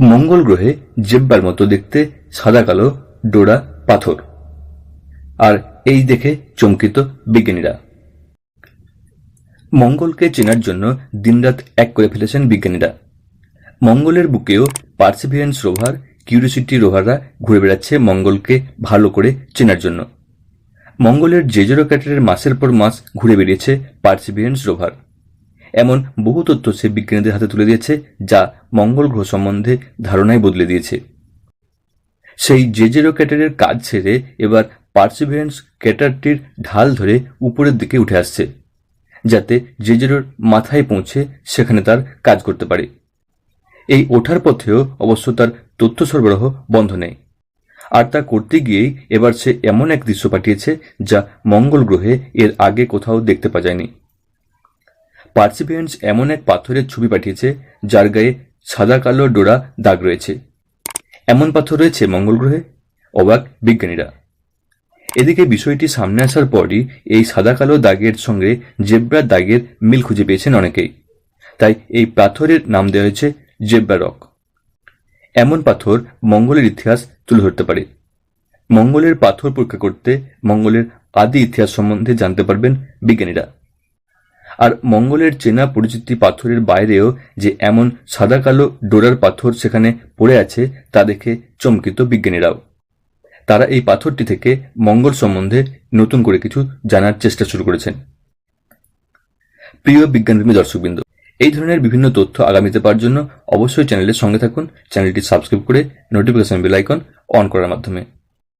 মঙ্গল গ্রহে জেব্বার মতো দেখতে সাদা কালো, ডোরা, পাথর। আর এই দেখে চমকিত বিজ্ঞানীরা। মঙ্গলকে চেনার জন্য দিনরাত এক করে ফেলেছেন বিজ্ঞানীরা। মঙ্গলের বুকেও পার্সিভিয়ারেন্স রোভার কিউরিসিটি রোভাররা ঘুরে বেড়াচ্ছে মঙ্গলকে ভালো করে চেনার জন্য। মঙ্গলের জেজেরো ক্যাটারের মাসের পর মাস ঘুরে বেরিয়েছে পার্সিভিয়ারেন্স রোভার। এমন বহু তথ্য সে বিজ্ঞানীদের হাতে তুলে দিয়েছে, যা মঙ্গল গ্রহ সম্বন্ধে ধারণাই বদলে দিয়েছে। সেই জেজেরো ক্যাটারের কাজ ছেড়ে এবার পার্সিভিয়ারেন্স ক্যাটারটির ঢাল ধরে উপরের দিকে উঠে আসছে, যাতে জেজেরোর মাথায় পৌঁছে সেখানে তার কাজ করতে পারে। এই ওঠার পথেও অবশ্য তার তথ্য সরবরাহ বন্ধ নেই। আর তা করতে গিয়েই এবার সে এমন এক দৃশ্য পাঠিয়েছে, যা মঙ্গল গ্রহে এর আগে কোথাও দেখতে পাওয়া যায়নি। পার্সিপিয়েন্টস এমন এক পাথরের ছবি পাঠিয়েছে, যার গায়ে সাদা, কালো, ডোরা দাগ রয়েছে। এমন পাথর রয়েছে মঙ্গল গ্রহে, অবাক বিজ্ঞানীরা। এদিকে বিষয়টি সামনে আসার পরই এই সাদা, কালো দাগের সঙ্গে জেব্রার দাগের মিল খুঁজে পেয়েছেন অনেকেই। তাই এই পাথরের নাম দেওয়া হয়েছে জেব্রা রক। এমন পাথর মঙ্গলের ইতিহাস তুলে ধরতে পারে। মঙ্গলের পাথর পরীক্ষা করতে মঙ্গলের আদি ইতিহাস সম্বন্ধে জানতে পারবেন বিজ্ঞানীরা। আর মঙ্গলের চেনা পরিচিতি পাথরের বাইরেও যে এমন সাদা কালো ডোরার পাথর সেখানে পড়ে আছে, তা দেখে চমকিত বিজ্ঞানীরাও। তারা এই পাথরটি থেকে মঙ্গল সম্বন্ধে নতুন করে কিছু জানার চেষ্টা শুরু করেছেন। প্রিয় বিজ্ঞানপ্রেমী দর্শকবৃন্দ, এই ধরনের বিভিন্ন তথ্য আগামীতে পাওয়ার জন্য অবশ্যই চ্যানেলের সঙ্গে থাকুন। চ্যানেলটি সাবস্ক্রাইব করে নোটিফিকেশন বেল আইকন অন করার মাধ্যমে।